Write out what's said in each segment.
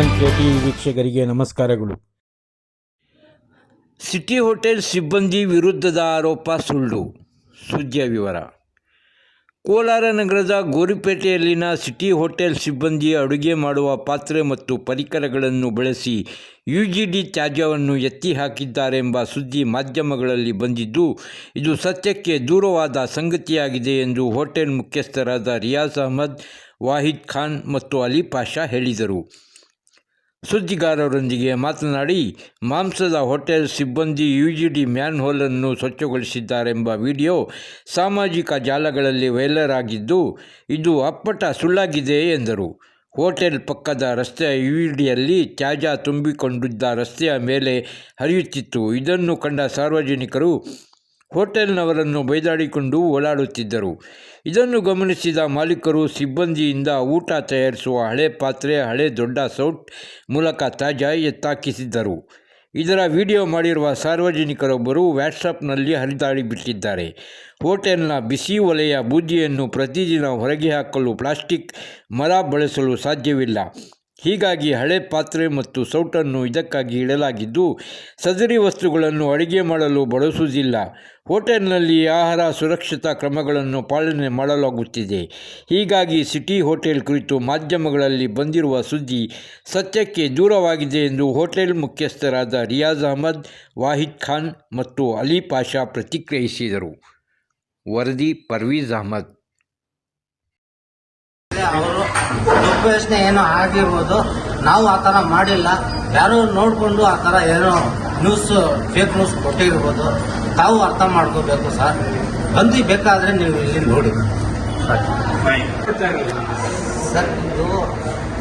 KTV ವೀಕ್ಷಕರಿಗೆ ನಮಸ್ಕಾರಗಳು. City hotel ಸಿಬ್ಬಂದಿ ವಿರುದ್ಧದ ಆರೋಪ ಸುಳ್ಳು. ಸುದ್ದಿಯ ವಿವರ. ಕೋಲಾರ ನಗರದ ಗೋರಿಪೇಟೆಯಲ್ಲಿನ ಸಿಟಿ ಹೋಟೆಲ್ ಸಿಬ್ಬಂದಿ ಅಡುಗೆ ಮಾಡುವ ಪಾತ್ರೆ ಮತ್ತು ಪರಿಕರಗಳನ್ನು ಬಳಸಿ ಯು ಜಿ ಡಿ ತ್ಯಾಜ್ಯವನ್ನು ಎತ್ತಿ ಹಾಕಿದ್ದಾರೆಂಬ ಸುದ್ದಿ ಮಾಧ್ಯಮಗಳಲ್ಲಿ ಬಂದಿದ್ದು, ಇದು ಸತ್ಯಕ್ಕೆ ದೂರವಾದ ಸಂಗತಿಯಾಗಿದೆ ಎಂದು ಹೋಟೆಲ್ ಮುಖ್ಯಸ್ಥರಾದ ರಿಯಾಜ್ ಅಹಮದ್, ವಾಹಿದ್ ಖಾನ್ ಮತ್ತು ಅಲಿ ಪಾಷಾ ಹೇಳಿದರು. ಸುದ್ದಿಗಾರರೊಂದಿಗೆ ಮಾತನಾಡಿ, ಮಾಂಸದ ಹೋಟೆಲ್ ಸಿಬ್ಬಂದಿ ಯು ಜಿ ಡಿ ಮ್ಯಾನ್ಹೋಲನ್ನು ಸ್ವಚ್ಛಗೊಳಿಸಿದ್ದಾರೆಂಬ ವಿಡಿಯೋ ಸಾಮಾಜಿಕ ಜಾಲಗಳಲ್ಲಿ ವೈರಲ್ ಆಗಿದ್ದು, ಇದು ಅಪ್ಪಟ ಸುಳ್ಳಾಗಿದೆ ಎಂದರು. ಹೋಟೆಲ್ ಪಕ್ಕದ ರಸ್ತೆಯ ಯು ಜಿ ಡಿಯಲ್ಲಿ ತ್ಯಾಜ್ಯ ತುಂಬಿಕೊಂಡಿದ್ದ ರಸ್ತೆಯ ಮೇಲೆ ಹರಿಯುತ್ತಿತ್ತು. ಇದನ್ನು ಕಂಡ ಸಾರ್ವಜನಿಕರು ಹೋಟೆಲ್ನವರನ್ನು ಬೈದಾಡಿಕೊಂಡು ಓಡಾಡುತ್ತಿದ್ದರು. ಇದನ್ನು ಗಮನಿಸಿದ ಮಾಲೀಕರು ಸಿಬ್ಬಂದಿಯಿಂದ ಊಟ ತಯಾರಿಸುವ ಹಳೆ ಪಾತ್ರೆ, ಹಳೆ ದೊಡ್ಡ ಸೌಟ್ ಮೂಲಕ ತಾಜಾ ಎತ್ತಾಕಿಸಿದ್ದರು. ಇದರ ವಿಡಿಯೋ ಮಾಡಿರುವ ಸಾರ್ವಜನಿಕರೊಬ್ಬರು ವ್ಯಾಟ್ಸಪ್ನಲ್ಲಿ ಹರಿದಾಡಿ ಬಿಟ್ಟಿದ್ದಾರೆ. ಹೋಟೆಲ್ನ ಬಿಸಿ ಒಲೆಯ ಬೂದಿಯನ್ನು ಪ್ರತಿದಿನ ಹೊರಗೆ ಹಾಕಲು ಪ್ಲಾಸ್ಟಿಕ್ ಮರ ಬಳಸಲು ಸಾಧ್ಯವಿಲ್ಲ. ಹೀಗಾಗಿ ಹಳೆ ಪಾತ್ರೆ ಮತ್ತು ಸೌಟನ್ನು ಇದಕ್ಕಾಗಿ ಇಡಲಾಗಿದ್ದು, ಸದರಿ ವಸ್ತುಗಳನ್ನು ಅಡುಗೆ ಮಾಡಲು ಬಳಸುವುದಿಲ್ಲ. ಹೋಟೆಲ್ನಲ್ಲಿ ಆಹಾರ ಸುರಕ್ಷತಾ ಕ್ರಮಗಳನ್ನು ಪಾಲನೆ ಮಾಡಲಾಗುತ್ತಿದೆ. ಹೀಗಾಗಿ ಸಿಟಿ ಹೋಟೆಲ್ ಕುರಿತು ಮಾಧ್ಯಮಗಳಲ್ಲಿ ಬಂದಿರುವ ಸುದ್ದಿ ಸತ್ಯಕ್ಕೆ ದೂರವಾಗಿದೆ ಎಂದು ಹೋಟೆಲ್ ಮುಖ್ಯಸ್ಥರಾದ ರಿಯಾಜ್ ಅಹಮದ್, ವಾಹಿದ್ ಖಾನ್ ಮತ್ತು ಅಲಿ ಪಾಷಾ ಪ್ರತಿಕ್ರಿಯಿಸಿದರು. ವರದಿ ಪರ್ವೀಜ್ ಅಹಮದ್. ಅವರು ತಪ್ಪು ಯೋಚನೆ ಏನೋ ಆಗಿರ್ಬೋದು, ನಾವು ಆ ಥರ ಮಾಡಿಲ್ಲ. ಯಾರೋ ನೋಡಿಕೊಂಡು ಆ ಥರ ಏನೋ ನ್ಯೂಸ್ ಫೇಕ್ ನ್ಯೂಸ್ ಕೊಟ್ಟಿರ್ಬೋದು. ತಾವು ಅರ್ಥ ಮಾಡ್ಕೋಬೇಕು ಸರ್. ಬಂದು ಬೇಕಾದರೆ ನೀವು ಇಲ್ಲಿ ನೋಡಿ. ಸರ್, ಇದು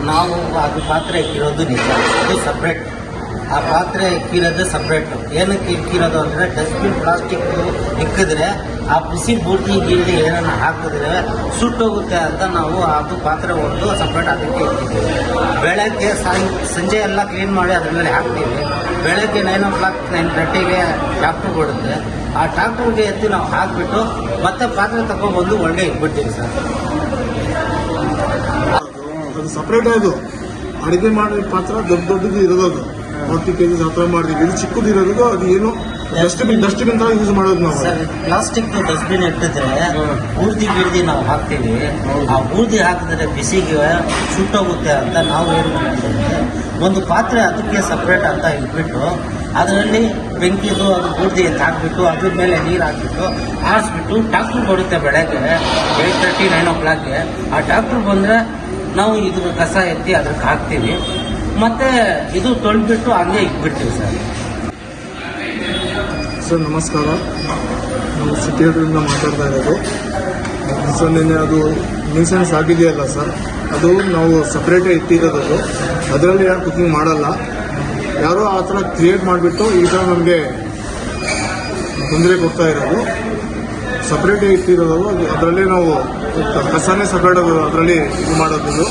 ನಾವು ಅದು ಪಾತ್ರೆ ಇಕ್ಕಿರೋದು ನಿಜ. ಅದು ಸಪ್ರೇಟ್ ಆ ಪಾತ್ರೆ ಇಕ್ಕಿರೋದು ಸಪ್ರೇಟ್ ಏನಕ್ಕೆ ಇಕ್ಕಿರೋದು ಅಂದರೆ ಡಸ್ಟ್ಬಿನ್ ಪ್ಲಾಸ್ಟಿಕ್ ಇಕ್ಕಿದ್ರೆ ಆ ಬಿಸಿ ಬೂರ್ತಿ ಗೀರ್ತಿ ಏನನ್ನ ಹಾಕಿದ್ರೆ ಸುಟ್ಟೋಗುತ್ತೆ ಅಂತ ನಾವು ಅದು ಪಾತ್ರೆ ಒಂದು ಸಪ್ರೇಟ್ ಅದಕ್ಕೆ ಇಟ್ಟಿದ್ದೀವಿ. ಬೆಳಗ್ಗೆ ಸಾಯಂ, ಸಂಜೆ ಎಲ್ಲ ಕ್ಲೀನ್ ಮಾಡಿ ಅದ್ರ ಮೇಲೆ ಹಾಕ್ತೀವಿ. ಬೆಳಗ್ಗೆ ನೈನ್ ಓ ಕ್ಲಾಕ್ ನೈನ್ ತರ್ಟಿಗೆ ಟ್ಯಾಕ್ಟ್ರ್ ಕೊಡುತ್ತೆ. ಆ ಟ್ಯಾಕ್ಟ್ರಿಗೆ ಎತ್ತಿ ನಾವು ಹಾಕ್ಬಿಟ್ಟು ಮತ್ತೆ ಪಾತ್ರೆ ತಗೊಬಂದು ಒಳ್ಳೆ ಇಟ್ಬಿಡ್ತೀವಿ ಸರ್. ಅದು ಸಪ್ರೇಟ್ ಅದು ಅಡುಗೆ ಮಾಡಿದ ಪಾತ್ರ ದೊಡ್ಡ ದೊಡ್ಡದು ಇರೋದು ಅದು. ಫಾರ್ಟಿ ಕೆ ಜಿಸ್ ಹತ್ರ ಮಾಡಿದ್ವಿ ಇದು ಚಿಕ್ಕದು ಇರೋದು ಅದು ಏನು ಡಸ್ಟ್ಬಿನ್ ಡಸ್ಟ್ಬಿನ್ ತರ ಯೂಸ್ ಮಾಡೋದು ನಾವು. ಸರ್ ಪ್ಲಾಸ್ಟಿಕ್ ಡಸ್ಟ್ಬಿನ್ ಇಟ್ಟಿದ್ರೆ ಬೂರ್ದಿ ಗಿರ್ದಿ ನಾವು ಹಾಕ್ತೀವಿ. ಆ ಬೂರ್ದಿ ಹಾಕಿದ್ರೆ ಬಿಸಿಗೆ ಸುಟ್ಟೋಗುತ್ತೆ ಅಂತ ನಾವು ಏನು ಮಾಡ್ತೀವಿ ಒಂದು ಪಾತ್ರೆ ಅದಕ್ಕೆ ಸಪ್ರೇಟ್ ಅಂತ ಇಟ್ಬಿಟ್ಟು ಅದರಲ್ಲಿ ಬೆಂಕಿದು ಅದು ಬೂರ್ದಿ ಅಂತ ಹಾಕ್ಬಿಟ್ಟು ಅದ್ರ ಮೇಲೆ ನೀರು ಹಾಕ್ಬಿಟ್ಟು ಆರಿಸ್ಬಿಟ್ಟು ಡಾಕ್ಟ್ರು ಬರುತ್ತೆ ಬೆಳಗ್ಗೆ ಏಟ್ ತರ್ಟಿ ನೈನ್ ಓ ಕ್ಲಾಕ್ಗೆ ಆ ಡಾಕ್ಟ್ರು ಬಂದರೆ ನಾವು ಇದ್ರ ಕಸ ಎತ್ತಿ ಅದಕ್ಕೆ ಹಾಕ್ತೀವಿ. ಮತ್ತು ಇದು ತೊಳ್ಬಿಟ್ಟು ಹಂಗೆ ಇಟ್ಬಿಡ್ತೀವಿ ಸರ್ ಸರ್, ನಮಸ್ಕಾರ. ನಾವು ಸಿಟಿ ಹೋಟೆಲಿಂದ ಮಾತಾಡ್ತಾ ಇರೋದು. ಸರ್ ನಿನ್ನೆ ಅದು ನ್ಯೂಸೆನ್ಸ್ ಆಗಿದೆಯಲ್ಲ ಸರ್? ಅದು ನಾವು ಸಪ್ರೇಟೇ ಇಟ್ಟಿರೋದು ಅದು. ಅದರಲ್ಲಿ ಯಾರು ಕುಕಿಂಗ್ ಮಾಡಲ್ಲ. ಯಾರೋ ಆ ಥರ ಕ್ರಿಯೇಟ್ ಮಾಡಿಬಿಟ್ಟು ಈ ಥರ ನಮಗೆ ತೊಂದರೆ ಕೊಡ್ತಾ ಇರೋದು. ಸಪ್ರೇಟೇ ಇಟ್ಟಿರೋದು ಅದರಲ್ಲೇ ನಾವು ಕಸನೇ ಸಪ್ರೇಟ್ ಅದರಲ್ಲಿ ಇದು ಮಾಡೋದು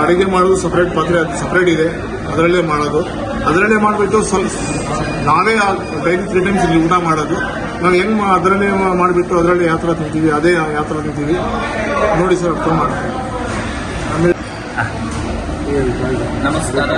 ಅಡುಗೆ ಮಾಡೋದು ಸಪ್ರೇಟ್ ಪಾತ್ರೆ, ಅದು ಸಪ್ರೇಟ್ ಇದೆ. ಅದರಲ್ಲೇ ಮಾಡೋದು. ಅದರಲ್ಲೇ ಮಾಡಿಬಿಟ್ಟು ಸ್ವಲ್ಪ ನಾವೇ ಡೈಲಿ ತ್ರೀ ಟೈಮ್ಸ್ ಇಲ್ಲಿ ಊಟ ಮಾಡೋದು. ನಾವು ಹೆಂಗ್ ಅದರಲ್ಲೇ ಮಾಡಿಬಿಟ್ಟು ಅದರಲ್ಲಿ ಯಾವ ಥರ ತಿಂತೀವಿ ಅದೇ ಯಾವ ಥರ ತಿಂತೀವಿ. ನೋಡಿ ಸರ್ ಅರ್ಥ ಮಾಡ್ತೀವಿ ಆಮೇಲೆ ನಮಸ್ಕಾರ.